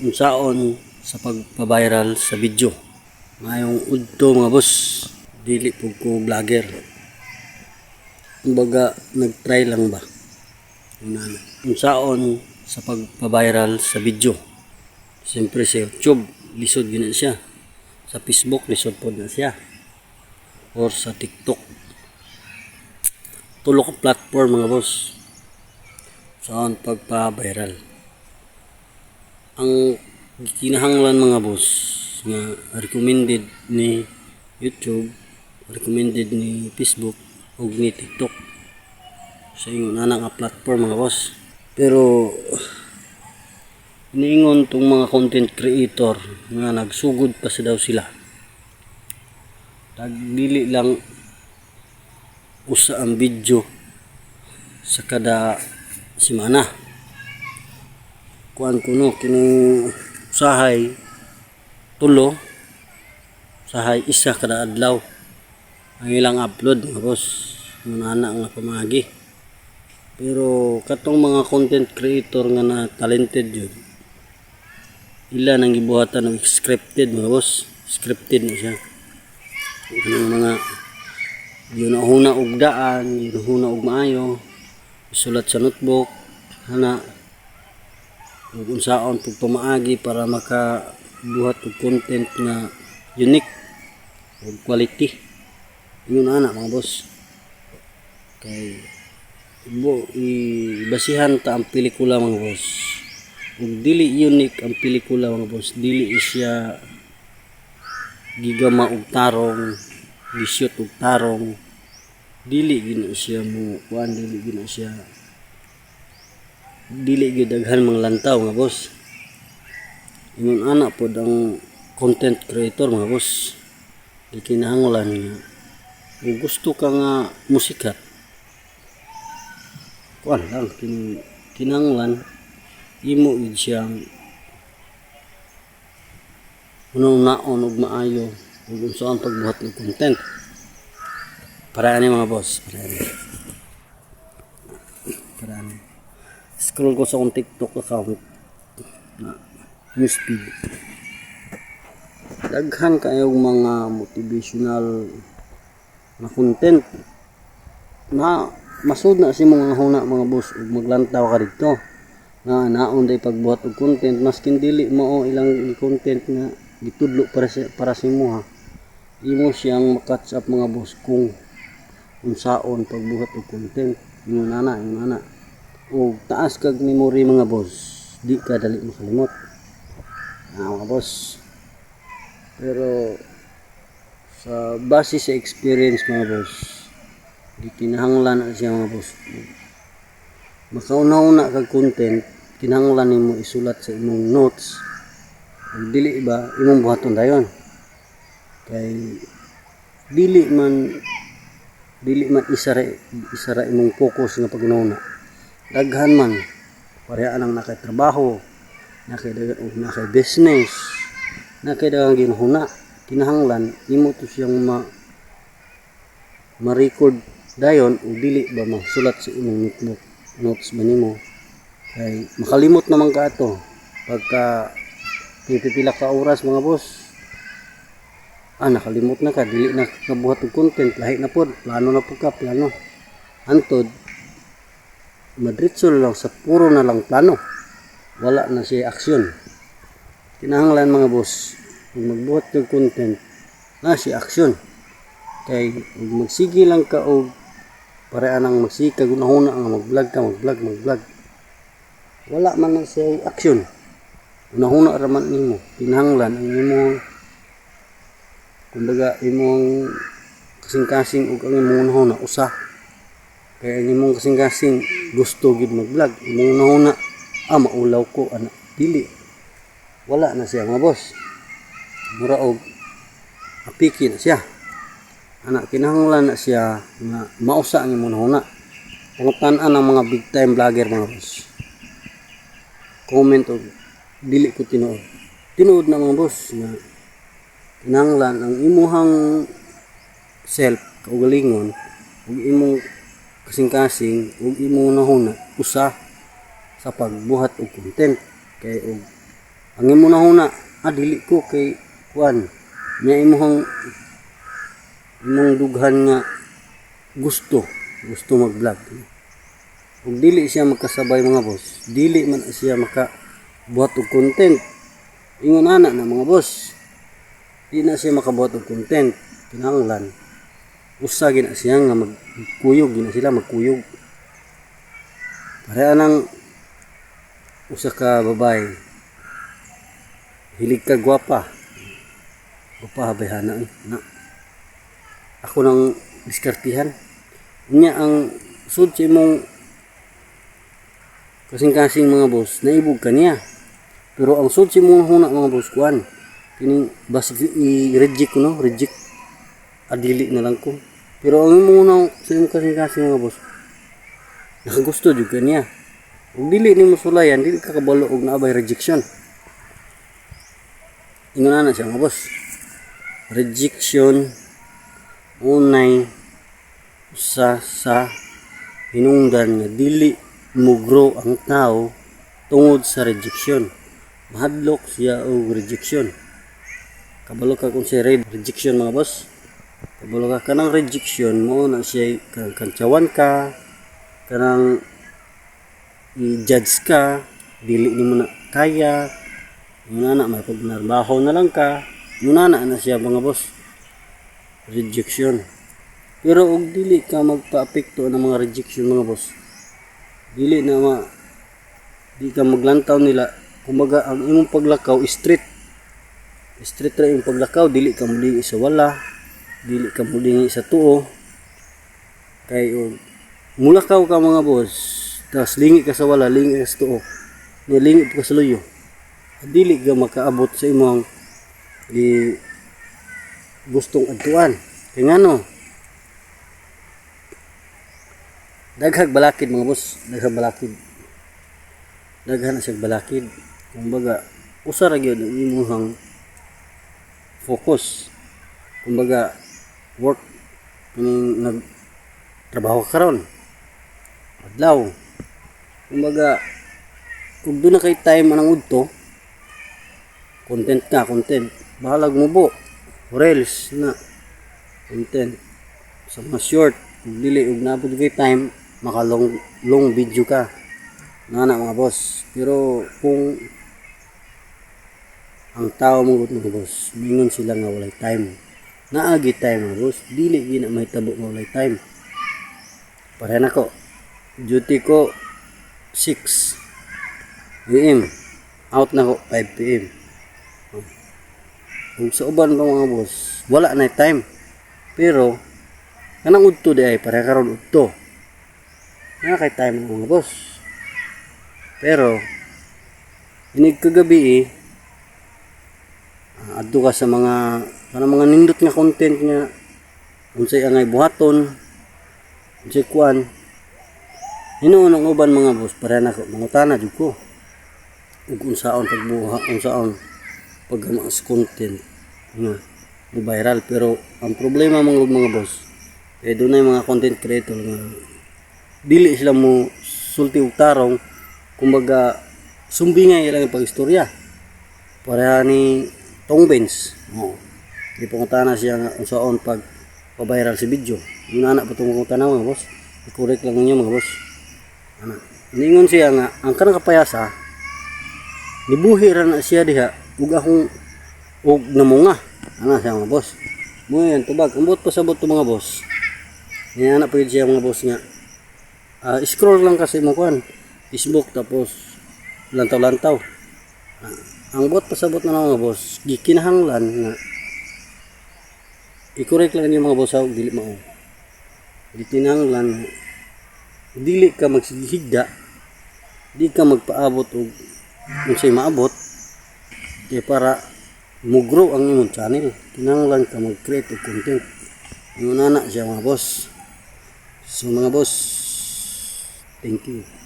unsaon sa pagpa-viral sa video. Mayong udto mga boss, dili po ko vlogger. Kumbaga, nag-try lang ba? Una na. Unsaon sa pagpa-viral sa video. Siyempre sa YouTube, lisod yun siya. Sa Facebook, lisod po na siya. Or sa TikTok. Tulo ka platform mga boss. Saan pagpa-viral. Ang kinahanglan mga boss nga recommended ni YouTube, recommended ni Facebook ug ni TikTok sa ingon ana nga platform mga boss. Pero niingon tong mga content creator nga nagsugod pa sa daw sila. Tag dili lang usa ang video sa kada semana. Kuan ko no kining usahay tulo usahay isa kada adlaw. Ang ilang upload mga boss mga anak nga pamagi. Pero katong mga content creator nga na talented yun ila nang gibuhatan ng scripted mga boss. Scripted na siya. Kanang mga yun huna og daan yun huna og maayo isulat sa notebook hana ug unsaon pug pamaagi para makabuhat og content nga unique ug quality. Yun ana mga boss. Kay bo ibasihan ta ang pelikula mga boss. Ug dili unique ang pelikula mga boss. Dili siya gigama og tarong gishoot og tarong. Dili gina siya mo kuan dili gina siya dili gyud daghan mga lantaw nga boss. Ingon ana pod ang content creator mga boss. Di kinahanglan nga kung gusto ka nga musikat kuan lang kin kinahanglan imo gid siyang unang naon ug maayo ug unsaon pagbuhat ng content. Para ani mga boss para ani para ani scroll ko sa akong TikTok account. Na newsfeed. Daghan kayong mga motivational na content. Na masud na si mga huna mga boss ug maglantaw ka dito. Nga naon day pagbuhat og content maskin dili mao ilang content nga gitudlo para sa para sa imo ha. Imo siyang makatch up mga boss kung unsaon pagbuhat og content. Ingon ana ingon ana o taas kag memory mga boss. Di ka dali makalimot. Ah, mga boss. Pero sa base sa experience mga boss di kinahanglan na siya mga boss. Makauna-una kag content kinahanglan nimo isulat sa imong notes. Ug dili ba imong buhaton dayon. Kay dili man dili man isara isara imong focus nga pagnauna daghan man parehas ang nakay trabaho nakay business nakay dagan ginhuna kinahanglan imo to siyang ma ma-record dayon ug dili ba masulat sa imong notebook notes ba nimo. Kay makalimot naman ka ato pagka pipila ka oras mga boss. Ah nakalimot na ka dili na kabuhat og content lahi na pod plano na pod ka plano. Antod madritso na lang sa puro na lang plano. Wala na siya aksyon. Kinahanglan mga boss kung magbuhat ng content na siya aksyon. Kay magsige lang ka og para anang magsikag unahuna nga mag-vlog ka mag-vlog mag-vlog. Wala man na siya aksyon. Unahuna raman nimo kinahanglan ang imo kumbaga imong kasing-kasing ug ang imong unahuna usa kaya ang imong kasing-kasing gusto gid mag-vlog. Imong unahuna ah maulaw ko ana dili. Wala na siya mga boss. Mura og apiki na siya. Ana kinahanglan na siya nga mausa ang imong unahuna pangutan-an ang mga big time vlogger mga boss. Comment og dili ko tinuod. Tinuod na mga boss nga kinahanglan ang imuhang self kaugalingon ug imong kasing-kasing ug imong nahuna usa sa pagbuhat og content. Kay og ang imo na huna ah dili ko kay kuan nya imong imong dughan nga gusto gusto mag-vlog. Kung dili siya magkasabay mga boss dili man siya maka buhat og content. Ingon ana na mga boss di na siya makabuhat og content. Kinahanglan usa gina siya nga magkuyog gina sila magkuyog. Pareha nang usa ka babae. Hilig ka gwapa. Gwapa bayhana eh. na. Ako nang diskartihan. Niya ang sud sa imong kasing-kasing mga boss naibog ka niya. Pero ang sud sa imong huna mga boss kuan kining bas i-reject ko no? Reject. Adili na lang ko pero ang huna sa imong kasing-kasing mga boss? Nakagusto jud ka niya. Kung dili ni mo sulayan dili ka kabalo og naabay rejection. Ingon na siya mga boss. Rejection unay usa sa hinungdan nga dili mo grow ang tao tungod sa rejection. Mahadlok siya og rejection. Kabalo ka kung red rejection mga boss kabalo ka kanang rejection mo na siya kanang kantsawan ka kanang i-judge ka dili nimo na kaya yun na may pagnarbaho na lang ka yun na na siya mga boss. Rejection. Pero og dili ka magpa-apekto ng mga rejection mga boss dili na ma di ka maglantaw nila. Kumbaga ang imong paglakaw straight. Straight ra imong paglakaw dili ka mulingi sa wala dili ka mulingi sa tuo. Kay og mulakaw ka mga boss tapos lingi ka sa wala lingi ka sa tuo. Nilingi ka sa luyo dili ka makaabot sa imong di gustong adtuan. Kay ngano daghag balakid mga boss daghag balakid. Daghan siya balakid. Kumbaga usa ra gyud imong focus. Kumbaga work kaning nag trabaho ka karon adlaw. Kumbaga kung doon na kay time anang udto content ka content. Bahalag mo bo reels na content. Sa mga short kung dili ug nabot kay time maka long, long video ka. Na na mga boss. Pero kung ang tao mo mga boss mingon sila nga walay time naagi time mga boss dili gina may tabo nga walay time. Pareha na ko. Duty ko 6 am out na ko 5 pm kung sa uban pa mga boss wala na time. Pero kanang udto di ay pareha karon udto. Na kay time mga boss. Pero inig kagabi eh ah, adto ka sa mga kanang mga nindot nga content nga unsay angay buhaton unsay kuan. Hinuon ang uban mga boss para na ko mangutana jud ko. Ug unsaon pagbuha unsaon paggamas content nga viral. Pero ang problema mga mga boss eh dunay mga content creator nga dili sila mo sulti og tarong. Kumbaga sumbingay lang ang pagistorya. Pareha ni Tong Benz. Oh di pangutana siya nga unsaon pag pa-viral si video yun anak pa itong mga mga boss. I-correct lang ninyo mga boss. Ana ningon siya nga ang kanang kapayasa nibuhi ra na siya diha ug akong ug namunga. Ana siya mga boss? Mo yan tubag ambot pa sabot to mga boss. Yan anak yun siya mga boss nga Ah, scroll lang kasi mo kuan Facebook tapos lantaw-lantaw. Ah, ang bot pasabot na mga boss gikinahanglan nga i-correct lang yung mga boss ha, ug dili mao. Gikinahanglan dili ka magsigihigda di ka magpaabot og unsay maabot. Kay para mo-grow ang imong channel kinahanglan ka mag-create og content. Yun na na siya mga boss. So mga boss thank you